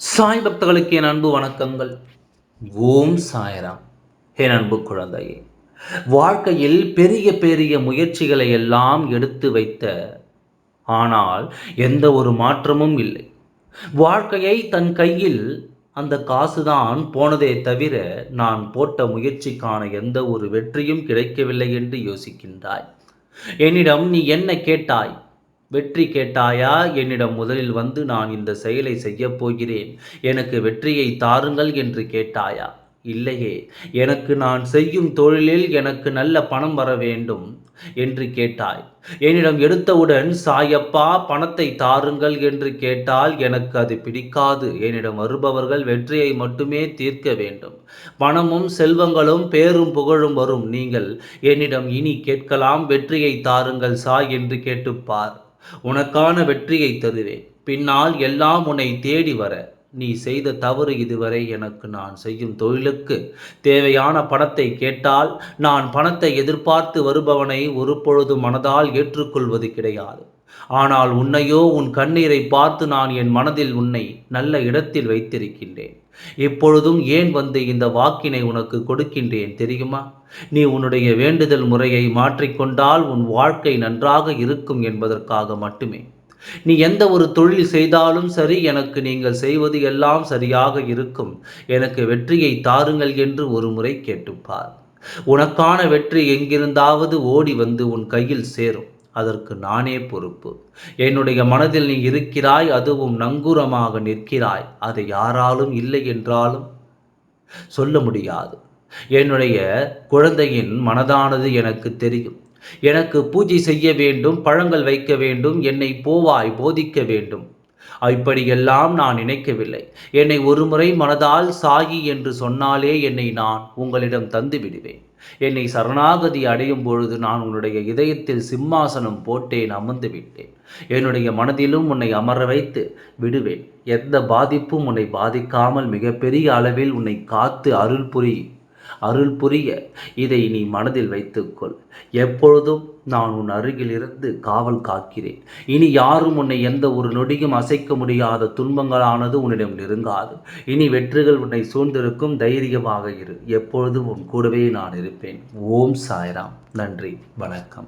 சாய் பக்தர்களுக்கு என் அன்பு வணக்கங்கள். ஓம் சாய்ராம். என் அன்பு குழந்தையே வாழ்க்கையில் பெரிய பெரிய முயற்சிகளை எல்லாம் எடுத்து வைத்த ஆனால் எந்த ஒரு மாற்றமும் இல்லை. வாழ்க்கையை தன் கையில் அந்த காசுதான் போனதே தவிர நான் போட்ட முயற்சிக்கான எந்த ஒரு வெற்றியும் கிடைக்கவில்லை என்று யோசிக்கின்றாய். என்னிடம் நீ என்ன கேட்டாய்? வெற்றி கேட்டாயா? என்னிடம் முதலில் வந்து நான் இந்த செயலை செய்யப் போகிறேன். எனக்கு வெற்றியை தாருங்கள் என்று கேட்டாயா? இல்லையே எனக்கு நான் செய்யும் தொழிலில் எனக்கு நல்ல பணம் வர வேண்டும் என்று கேட்டாய். என்னிடம் எடுத்தவுடன் சாயப்பா பணத்தை தாருங்கள் என்று கேட்டால் எனக்கு அது பிடிக்காது. என்னிடம் வருபவர்கள் வெற்றியை மட்டுமே தீர்க்க வேண்டும். பணமும் செல்வங்களும் பேரும் புகழும் வரும். நீங்கள் என்னிடம் இனி கேட்கலாம் வெற்றியை தாருங்கள் சாய் என்று கேட்டுப்பார். உனக்கான வெற்றியை தருவேன். பின்னால் எல்லாம் உன்னை தேடி வர. நீ செய்த தவறு இதுவரை எனக்கு நான் செய்யும் தொழிலுக்கு தேவையான பணத்தை கேட்டால் நான் பணத்தை எதிர்பார்த்து வருபவனை ஒரு பொழுது மனதால் ஏற்றுக்கொள்வது கிடையாது. ஆனால் உன்னையோ உன் கண்ணீரை பார்த்து நான் என் மனதில் உன்னை நல்ல இடத்தில் வைத்திருக்கின்றேன். இப்பொழுதும் ஏன் வந்து இந்த வாக்கினை உனக்கு கொடுக்கின்றேன் தெரியுமா? நீ உன்னுடைய வேண்டுதல் முறையை மாற்றிக்கொண்டால் உன் வாழ்க்கை நன்றாக இருக்கும் என்பதற்காக மட்டுமே. நீ எந்த ஒரு தொழில் செய்தாலும் சரி எனக்கு நீங்கள் செய்வது எல்லாம் சரியாக இருக்கும். எனக்கு வெற்றியை தாருங்கள் என்று ஒரு முறை கேட்டுப்பார். உனக்கான வெற்றி எங்கிருந்தாவது ஓடி வந்து உன் கையில் சேரும். அதற்கு நானே பொறுப்பு. என்னுடைய மனதில் நீ இருக்கிறாய் அதுவும் நங்கூரமாக நிற்கிறாய். அதை யாராலும் இல்லை என்றாலும் சொல்ல முடியாது. என்னுடைய குழந்தையின் மனதானது எனக்கு தெரியும். எனக்கு பூஜை செய்ய வேண்டும் பழங்கள் வைக்க வேண்டும் என்னை போவாய் போதிக்க வேண்டும். இப்படியெல்லாம் நான் நினைக்கவில்லை. என்னை ஒருமுறை மனதால் சாயி என்று சொன்னாலே என்னை நான் உங்களிடம் தந்து விடுவேன். என்னை சரணாகதி அடையும் பொழுது நான் உன்னுடைய இதயத்தில் சிம்மாசனம் போட்டேன் அமர்ந்து விட்டேன். என்னுடைய மனதிலும் உன்னை அமர வைத்து விடுவேன். எந்த பாதிப்பும் உன்னை பாதிக்காமல் மிகப்பெரிய அளவில் உன்னை காத்து அருள் புரி அருள் புரிய இதை நீ மனதில் வைத்துக்கொள். எப்பொழுதும் நான் உன் அருகில் இருந்து காவல் காக்கிறேன். இனி யாரும் உன்னை எந்த ஒரு நொடியும் அசைக்க முடியாத துன்பங்களானது உன்னிடம் நெருங்காது. இனி வெற்றிகள் உன்னை சூழ்ந்திருக்கும் தைரியமாக இரு. எப்பொழுதும் உன் கூடவே நான் இருப்பேன். ஓம் சாய்ராம். நன்றி. வணக்கம்.